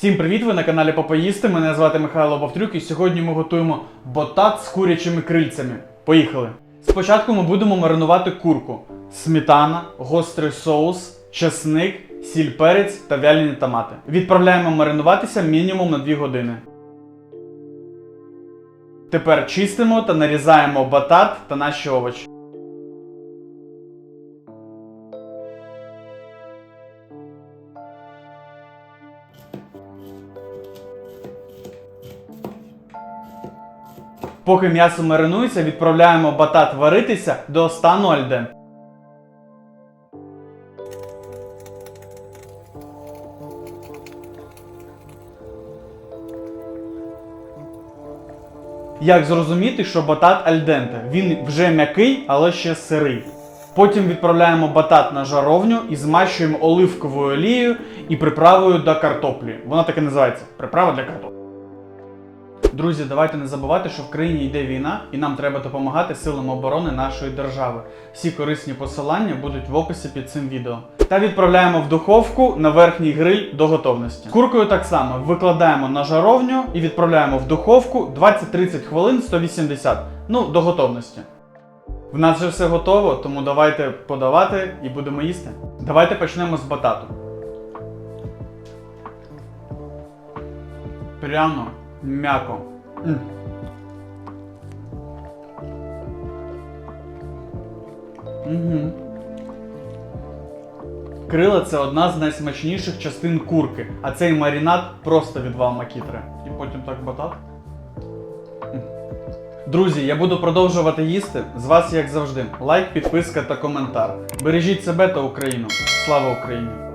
Всім привіт! Ви на каналі Попоїсти. Мене звати Михайло Бовтрюк і сьогодні ми готуємо ботат з курячими крильцями. Поїхали! Спочатку ми будемо маринувати курку: сметана, гострий соус, чесник, сіль перець та вялені томати. Відправляємо маринуватися мінімум на 2 години. Тепер чистимо та нарізаємо батат та наші овочі. Поки м'ясо маринується, відправляємо батат варитися до стану альден. Як зрозуміти, що батат альденте? Він вже м'який, але ще сирий. Потім відправляємо батат на жаровню і змащуємо оливковою олією і приправою до картоплі. Вона так і називається приправа для картоплі. Друзі, давайте не забувати, що в країні йде війна, і нам треба допомагати силам оборони нашої держави. Всі корисні посилання будуть в описі під цим відео. Та відправляємо в духовку на верхній гриль до готовності. Куркою так само викладаємо на жаровню і відправляємо в духовку 20-30 хвилин 180. Ну, до готовності. В нас вже все готово, тому давайте подавати і будемо їсти. Давайте почнемо з батату. Прямо, м'яко. Угу. Крила це одна з найсмачніших частин курки, а цей марінад просто відвал макітри. І потім так батат. Друзі, я буду продовжувати їсти. З вас, як завжди, лайк, підписка та коментар. Бережіть себе та Україну. Слава Україні!